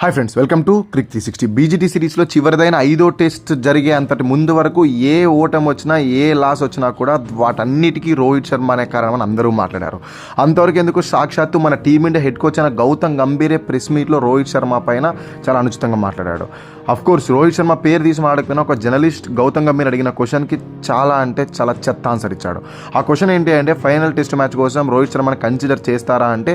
Hi friends welcome to Cric three sixty BGT సిరీస్లో చివరిదైన ఐదో టెస్ట్ జరిగే అంతటి ముందు వరకు ఏ ఓటం వచ్చినా ఏ లాస్ వచ్చినా కూడా వాటన్నిటికీ రోహిత్ శర్మ అనే కారణం అని అందరూ మాట్లాడారు. అంతవరకు ఎందుకు సాక్షాత్తు మన టీమిండియా హెడ్ కోచ్ అయిన గౌతమ్ గంభీరే ప్రెస్ మీట్లో రోహిత్ శర్మ పైన చాలా అనుచితంగా మాట్లాడాడు. అఫ్ కోర్స్ రోహిత్ శర్మ పేరు తీసి మాడకపోయినా ఒక జర్నలిస్ట్ గౌతమ్ గంభీర్ అడిగిన క్వశ్చన్కి చాలా అంటే చాలా చెత్త ఆన్సర్ ఇచ్చాడు. ఆ క్వశ్చన్ ఏంటి అంటే ఫైనల్ టెస్ట్ మ్యాచ్ కోసం రోహిత్ శర్మని కన్సిడర్ చేస్తారా? అంటే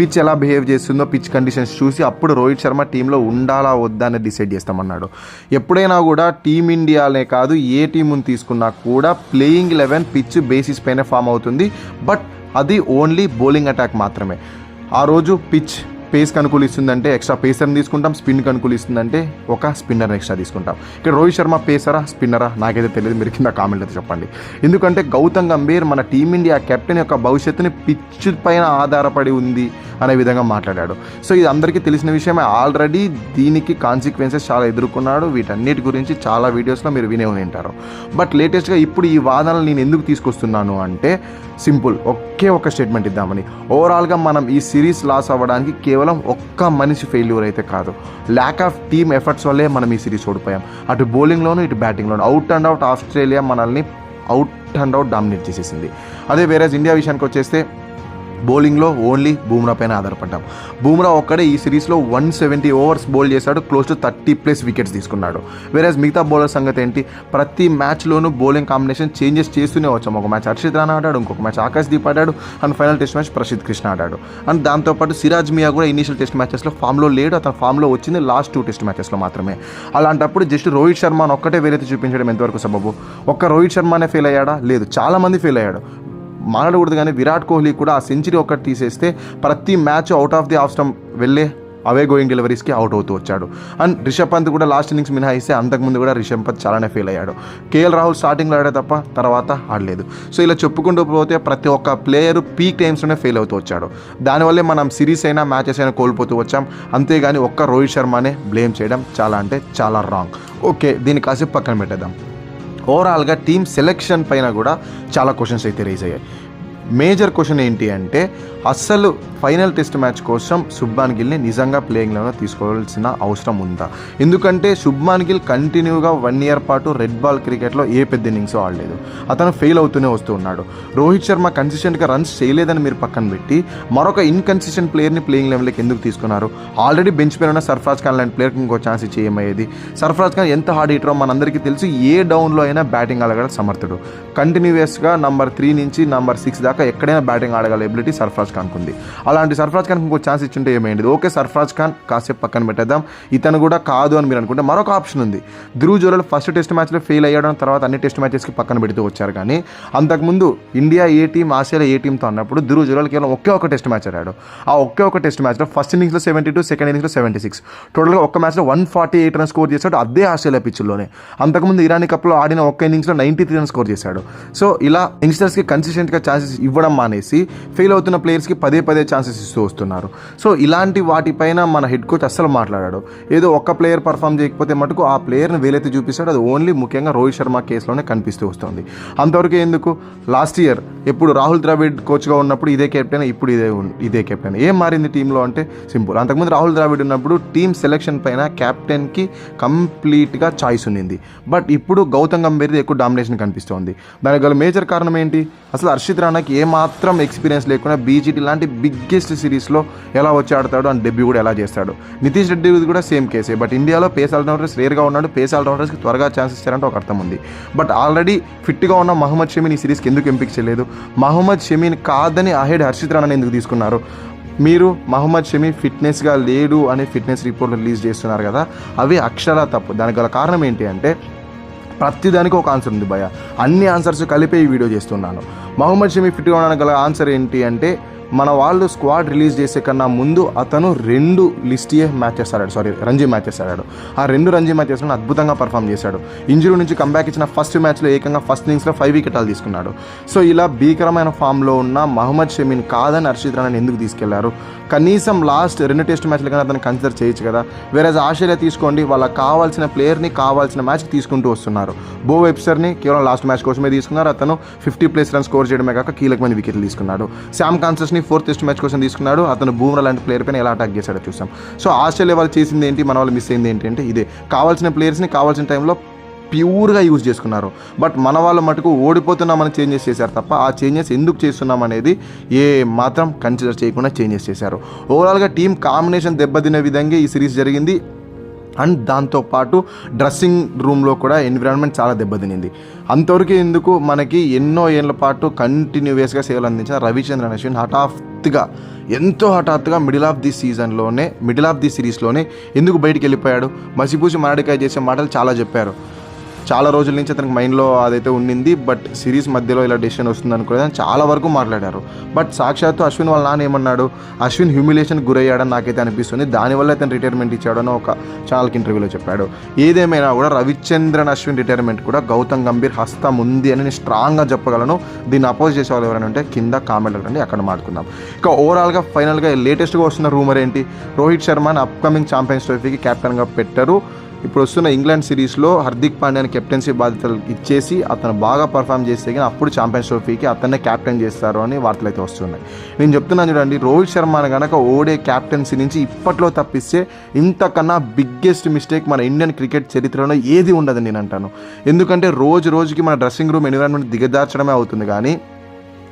పిచ్ ఎలా బిహేవ్ చేస్తుందో పిచ్ కండిషన్స్ చూసి అప్పుడు రోహిత్ శర్మ టీంలో ఉండాలా వద్దా అని డిసైడ్ చేస్తామన్నాడు. ఎప్పుడైనా కూడా టీమిండియానే కాదు ఏ టీముని తీసుకున్నా కూడా ప్లేయింగ్ లెవెన్ పిచ్ బేసిస్ పైన ఫామ్ అవుతుంది. బట్ అది ఓన్లీ బౌలింగ్ అటాక్ మాత్రమే. ఆ రోజు పిచ్ పేస్కి అనుకూలిస్తుందంటే ఎక్స్ట్రా పేసర్ని తీసుకుంటాం స్పిన్కి అనుకూలిస్తుందంటే ఒక స్పిన్నర్ ఎక్స్ట్రా తీసుకుంటాం. ఇక్కడ రోహిత్ శర్మ పేసరా స్పిన్నరా నాకైతే తెలియదు మీరు కింద కామెంట్ అయితే చెప్పండి. ఎందుకంటే గౌతమ్ గంభీర్ మన టీమిండియా కెప్టెన్ యొక్క భవిష్యత్తుని పిచ్ పైన ఆధారపడి ఉంది అనే విధంగా మాట్లాడాడు. సో ఇది అందరికీ తెలిసిన విషయమే. ఆల్రెడీ దీనికి కాన్సిక్వెన్సెస్ చాలా ఎదుర్కొన్నాడు. వీటన్నిటి గురించి చాలా వీడియోస్లో మీరు వినే ఉంటారు. బట్ లేటెస్ట్గా ఇప్పుడు ఈ వాదనలు నేను ఎందుకు తీసుకొస్తున్నాను అంటే సింపుల్ ఒకే ఒక స్టేట్మెంట్ ఇద్దామని. ఓవరాల్గా మనం ఈ సిరీస్ లాస్ అవ్వడానికి కేవలం ఒక్క మనిషి ఫెయిల్యూర్ అయితే కాదు. ల్యాక్ ఆఫ్ టీమ్ ఎఫర్ట్స్ వల్లే మనం ఈ సిరీస్ ఓడిపోయాం. అటు బౌలింగ్లోను ఇటు బ్యాటింగ్లోను అవుట్ అండ్ అవుట్ ఆస్ట్రేలియా మనల్ని అవుట్ అండ్ అవుట్ డామినేట్ చేసేసింది. అదే వేరే ఇండియా విషయానికి వచ్చేస్తే బౌలింగ్లో ఓన్లీ బూమ్రా పైన ఆధారపడ్డాం. బూమ్రా ఒక్కడే ఈ సిరీస్లో వన్ సెవెంటీ ఓవర్స్ బౌల్ చేశాడు close to thirty plus wickets తీసుకున్నాడు. వేరే మిగతా బౌలర్ సంగతి ఏంటి? ప్రతి మ్యాచ్లోనూ బౌలింగ్ కాంబినేషన్ చేంజెస్ చేస్తూనే వచ్చాం. ఒక మ్యాచ్ హర్షిత్ రాణా ఆడాడు ఇంకొక మ్యాచ్ ఆకాశ్ దీప్ ఆడాడు and final test match Prasidh Krishna ఆడాడు. అండ్ దాంతోపాటు సిరాజ్ మియా కూడా ఇనీషియల్ టెస్ట్ మ్యాచెస్లో ఫామ్లో లేడు అతను ఫామ్లో వచ్చింది లాస్ట్ టూ టెస్ట్ మ్యాచెస్లో మాత్రమే. అలాంటప్పుడు జస్ట్ రోహిత్ శర్మను ఒక్కటే వేరైతే చూపించడం ఎంతవరకు సబబు? ఒక్క రోహిత్ శర్మనే ఫెయిల్ అయ్యాడా? లేదు చాలా మంది ఫెయిల్ అయ్యాడు మాట్లాడకూడదు కానీ విరాట్ కోహ్లీ కూడా ఆ సెంచరీ ఒక్కటి తీసేస్తే ప్రతి match out of the off stump వెళ్ళే అవే గోయింగ్ డెలివరీస్కి అవుట్ అవుతూ వచ్చాడు. అండ్ రిషబ్ పంత్ కూడా లాస్ట్ ఇన్నింగ్స్ మినహాయిస్తే అంతకుముందు కూడా రిషబ్ పంత్ చాలానే ఫెయిల్ అయ్యాడు. కేఎల్ రాహుల్ స్టార్టింగ్లో ఆడే తప్ప తర్వాత ఆడలేదు. సో ఇలా చెప్పుకుంటూ పోతే ప్రతి ఒక్క ప్లేయర్ పీక్ టైమ్స్లోనే ఫెయిల్ అవుతూ వచ్చాడు. దానివల్లే మనం సిరీస్ అయినా మ్యాచెస్ అయినా కోల్పోతూ వచ్చాం. అంతేగాని ఒక్క రోహిత్ శర్మనే బ్లేమ్ చేయడం చాలా అంటే చాలా రాంగ్. ఓకే దీన్ని కాసేపు పక్కన పెట్టేద్దాం. ఓవరాల్గా టీమ్ సెలెక్షన్ పైన కూడా చాలా క్వశ్చన్స్ అయితే రేజ్ అయ్యాయి. మేజర్ క్వశ్చన్ ఏంటి అంటే అస్సలు ఫైనల్ టెస్ట్ మ్యాచ్ కోసం శుభ్మాన్ గిల్ని నిజంగా ప్లేయింగ్ లెవెన్లో తీసుకోవాల్సిన అవసరం ఉందా? ఎందుకంటే శుభ్మాన్ గిల్ కంటిన్యూగా వన్ ఇయర్ పాటు రెడ్ బాల్ క్రికెట్లో ఏ పెద్ద ఇన్నింగ్స్ ఆడలేదు. అతను ఫెయిల్ అవుతూనే వస్తూ ఉన్నాడు. రోహిత్ శర్మ కన్సిస్టెంట్గా రన్స్ చేయలేదని మీరు పక్కన పెట్టి మరొక ఇన్కన్సిస్టెంట్ ప్లేయర్ని ప్లేయింగ్ లెవెల్కి ఎందుకు తీసుకున్నారు? ఆల్రెడీ బెంచ్ పైన ఉన్న సర్ఫరాజ్ ఖాన్ లాంటి ప్లేయర్కి ఇంకో ఛాన్స్ ఇచ్చి ఏమయ్యేది సర్ఫరాజ్ ఖాన్ ఎంత హార్డ్ హిటరో మనందరికీ తెలుసు ఏ డౌన్లో అయినా బ్యాటింగ్ ఆడగల సమర్థుడు. కంటిన్యూస్గా నంబర్ త్రీ నుంచి నంబర్ సిక్స్ దాకా ఎక్కడైనా బ్యాటింగ్ ఆడగల ఎబిలిటీ సర్ఫరాజ్ ఖాన్కు ఉంది. అలాంటి సర్ఫరాజ్ ఖాన్కి ఇంకో ఛాన్స్ ఇచ్చింటే ఏమైంది? ఓకే సర్ఫరాజ్ ఖాన్ కాసేపు పక్కన పెట్టేద్దాం. ఇతను కూడా కాదు అని మీరు అనుకుంటే మరొక ఆప్షన్ ఉంది. ధ్రువ్ జోరల్ ఫస్ట్ టెస్ట్ మ్యాచ్లో ఫెయిల్ అయ్యడం తర్వాత అన్ని టెస్ట్ మ్యాచెస్కి పక్కన పెడుతూ వచ్చారు కానీ అంతకుముందు India A team Australia A టీంతో అన్నప్పుడు ధ్రువ్ జోరల్ కేవలం ఒకే ఒక టెస్ట్ మ్యాచ్ ఆడాడు. ఆ ఒకే ఒక టెస్ట్ మ్యాచ్లో ఫస్ట్ ఇన్నింగ్స్లో సెవెంటీ టూ సెకండ్ ఇన్నింగ్స్లో సెవెంటీ సిక్స్ టోటల్గా ఒక్క మ్యాచ్లో one forty eight run score చేశాడు అదే ఆస్ట్రేలియా పిచ్లోనే అంతకుముందు ఇరానీ కప్లో ఆడిన ఒక్క ఇన్నింగ్స్లో నైంటీ త్రీ రన్ స్కోర్ చేశాడు. సో ఇలా యంగ్స్టర్స్కి కన్సిస్టెంట్గా ఛాన్సెస్ ఇవ్వడం మానేసి ఫెయిల్ అవుతున్న ప్లేయర్స్కి పదే పదే ఛాన్సెస్ ఇస్తూ వస్తున్నారు. సో ఇలాంటి వాటిపైన మన హెడ్ కోచ్ అస్సలు మాట్లాడాడు. ఏదో ఒక్క ప్లేయర్ పర్ఫామ్ చేయకపోతే మటుకు ఆ ప్లేయర్ని వేలైతే చూపిస్తాడు. అది ఓన్లీ ముఖ్యంగా రోహిత్ శర్మ కేసులోనే కనిపిస్తూ వస్తుంది. అంతవరకు ఎందుకు? లాస్ట్ ఇయర్ ఎప్పుడు రాహుల్ ద్రావిడ్ కోచ్గా ఉన్నప్పుడు ఇదే కెప్టెన్ ఇప్పుడు ఇదే ఇదే కెప్టెన్ ఏం మారింది టీంలో అంటే సింపుల్ అంతకుముందు రాహుల్ ద్రావిడ్ ఉన్నప్పుడు టీం సెలెక్షన్ పైన కెప్టెన్కి కంప్లీట్గా చాయిస్ ఉండింది బట్ ఇప్పుడు గౌతమ్ గంభీర్ది ఎక్కువ డామినేషన్ కనిపిస్తోంది. దానికి గల మేజర్ కారణం ఏంటి? అసలు హర్షిత్ రాణాకి ఏమాత్రం ఎక్స్పీరియన్స్ లేకుండా బీజీటీ లాంటి బిగ్గెస్ట్ సిరీస్లో ఎలా వచ్చి ఆడతాడు అండ్ డెబ్యూ కూడా ఎలా చేస్తాడు. నితీష్ రెడ్డి కూడా సేమ్ కేసే బట్ ఇండియాలో పేస్ ఆల్రౌండర్స్ రేర్గా ఉన్నాడు పేస్ ఆల్రౌండర్స్కి త్వరగా ఛాన్స్ ఇచ్చారంటే ఒక అర్థం ఉంది. బట్ ఆల్రెడీ ఫిట్గా ఉన్న మహమ్మద్ షమీన్ ఈ సిరీస్కి ఎందుకు ఎంపిక చేయలేదు? మహమ్మద్ షమీన్ కాదని అహెడ్ హర్షిత్ రాణాని ఎందుకు తీసుకున్నారు? మీరు మహమ్మద్ షమీ ఫిట్నెస్గా లేడు అనే ఫిట్నెస్ రిపోర్ట్ రిలీజ్ చేస్తున్నారు కదా అవి అక్షరా తప్పు. దానికి గల కారణం ఏంటి అంటే ప్రతిదానికి ఒక ఆన్సర్ ఉంది భయ అన్ని ఆన్సర్స్ కలిపే ఈ వీడియో చేస్తున్నాను. మహమ్మద్ షమీ ఫిట్గా ఉండడానికి గల ఆన్సర్ ఏంటి అంటే మన వాళ్ళు స్క్వాడ్ రిలీజ్ చేసే కన్నా ముందు అతను రెండు లిస్టియే మ్యాచెస్ ఆడాడు సారీ రంజీ మ్యాచెస్ ఆడాడు ఆ రెండు రంజీ మ్యాచెస్లో అద్భుతంగా పర్ఫామ్ చేశాడు. ఇంజురీ నుంచి కంబ్యాక్ ఇచ్చిన ఫస్ట్ మ్యాచ్లో ఏకంగా ఫస్ట్ ఇన్నింగ్స్లో ఫైవ్ వికెటాలు తీసుకున్నాడు. సో ఇలా భీకరమైన ఫామ్లో ఉన్న మహమ్మద్ షమీన్ కాదని హర్షిత్ రాణాని ఎందుకు తీసుకెళ్ళారు? కనీసం లాస్ట్ రెండు టెస్ట్ మ్యాచ్లు కానీ అతను కన్సిడర్ చేయొచ్చు కదా. వేరే ఆస్ట్రేలియా తీసుకోండి వాళ్ళకి కావాల్సిన ప్లేయర్ని కావాల్సిన మ్యాచ్కి తీసుకుంటూ వస్తున్నారు. బో వెబ్సర్ని కేవలం లాస్ట్ మ్యాచ్ కోసమే తీసుకున్నారు. అతను ఫిఫ్టీ ప్లేస్ రన్ స్కోర్ చేయడమే కాక కీలకమైన వికెట్లు తీసుకున్నాడు. శామ్ కాన్సెస్ని ని ఫోర్త్ టెస్ట్ మ్యాచ్ కోసం తీసుకున్నాడు. అతను బూమ్రా లాంటి ప్లేయర్ పైన ఎలా అటాక్ చేశాడో చూసాం. సో ఆస్ట్రేలియా వాళ్ళు చేసింది ఏంటి మన వాళ్ళు మిస్ అయింది ఏంటి అంటే ఇదే. కావాల్సిన ప్లేయర్స్ని కావాల్సిన టైంలో ప్యూర్గా యూజ్ చేసుకున్నారు. బట్ మన వాళ్ళు మటుకు ఓడిపోతున్నామని చేంజెస్ చేశారు తప్ప ఆ చేంజెస్ ఎందుకు చేస్తున్నాం అనేది ఏ మాత్రం కన్సిడర్ చేయకుండా చేంజెస్ చేశారు. ఓవరాల్గా టీం కాంబినేషన్ దెబ్బతినే విధంగా ఈ సిరీస్ జరిగింది. అండ్ దాంతోపాటు డ్రెస్సింగ్ రూమ్లో కూడా ఎన్విరాన్మెంట్ చాలా దెబ్బతినింది. అంతవరకు ఎందుకు మనకి ఎన్నో ఏళ్ళ పాటు కంటిన్యూస్గా సేవలు అందించిన రవిచంద్రన్ అశ్విన్ హఠాత్తుగా ఎంతో హఠాత్తుగా మిడిల్ ఆఫ్ ది సీజన్లోనే మిడిల్ ఆఫ్ ది సిరీస్లోనే ఎందుకు బయటికి వెళ్ళిపోయాడు? మసిపూసి మారడికాయ చేసే మాటలు చాలా చెప్పారు. చాలా రోజుల నుంచి అతనికి మైండ్లో అదైతే ఉండింది బట్ సిరీస్ మధ్యలో ఇలా డెసిషన్ వస్తుంది అనుకోలేదని చాలా వరకు మాట్లాడారు. బట్ సాక్షాత్తు అశ్విన్ వాళ్ళ నాన్న ఏమన్నాడు అశ్విన్ హ్యూమిలేషన్ గురయ్యాడని నాకైతే అనిపిస్తుంది. దానివల్ల అతను రిటైర్మెంట్ ఇచ్చాడని ఒక ఛానల్కి ఇంటర్వ్యూలో చెప్పాడు. ఏదేమైనా కూడా రవిచంద్రన్ అశ్విన్ రిటైర్మెంట్ కూడా గౌతమ్ గంభీర్ హస్తం ఉంది అని నేను స్ట్రాంగ్గా చెప్పగలను. దీన్ని అపోజ్ చేసే వాళ్ళు ఎవరైనా ఉంటే కింద కామెంట్ రండి అక్కడ మాట్లాడుకుందాం. ఇక ఓవరాల్గా ఫైనల్గా లేటెస్ట్గా వస్తున్న రూమర్ ఏంటి? రోహిత్ శర్మని అప్కమింగ్ ఛాంపియన్స్ ట్రోఫీకి కెప్టెన్గా పెట్టారు. ఇప్పుడు వస్తున్న ఇంగ్లాండ్ సిరీస్లో హార్దిక్ పాండ్యాని కెప్టెన్సీ బాధ్యతలు ఇచ్చేసి అతను బాగా పర్ఫామ్ చేస్తే కానీ అప్పుడు ఛాంపియన్స్ ట్రోఫీకి అతన్నే క్యాప్టెన్ చేస్తారు అని వార్తలు అయితే వస్తున్నాయి. నేను చెప్తున్నాను చూడండి రోహిత్ శర్మను కనుక ఓడే క్యాప్టెన్సీ నుంచి ఇప్పట్లో తప్పిస్తే ఇంతకన్నా బిగ్గెస్ట్ మిస్టేక్ మన ఇండియన్ క్రికెట్ చరిత్రలో ఏది ఉండదని నేను అంటాను. ఎందుకంటే రోజు రోజుకి మన డ్రెస్సింగ్ రూమ్ ఎన్విరాన్మెంట్ దిగదార్చడమే అవుతుంది కానీ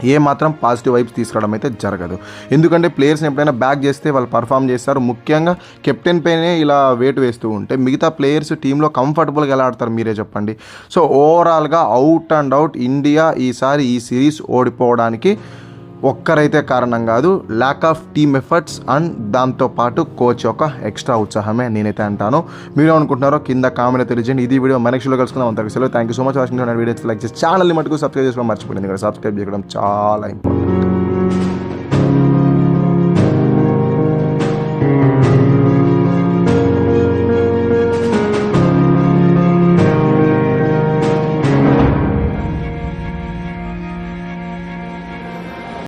ఏ మాత్రం పాజిటివ్ వైబ్స్ తీసుకురావడం అయితే జరగదు. ఎందుకంటే ప్లేయర్స్ని ఎప్పుడైనా బ్యాక్ చేస్తే వాళ్ళు పర్ఫామ్ చేస్తారు. ముఖ్యంగా కెప్టెన్ పైనే ఇలా వెయిట్ వేస్తూ ఉంటే మిగతా ప్లేయర్స్ టీంలో కంఫర్టబుల్గా ఎలా ఆడతారు మీరే చెప్పండి. సో ఓవరాల్గా అవుట్ అండ్ అవుట్ ఇండియా ఈసారి ఈ సిరీస్ ఓడిపోవడానికి ఒక్కరైతే కారణం కాదు lack of team efforts and దాంతోపాటు కోచ్ యొక్క ఎక్స్ట్రా ఉత్సాహమే నేనైతే అంటాను. మీరు అనుకుంటున్నారో కింద కామెంట్ తెలియజేయండి. ఇది వీడియో మన నెక్స్ట్లో కలుసుకుందాం. అంతకు సెలవు. Thank you so much watching video ఛానల్ని మటుకు సబ్స్క్రైబ్ చేసుకోవడం మర్చిపోయింది ఇక్కడ సబ్స్క్రైబ్ చేయడం చాలా ఇంపార్టెంట్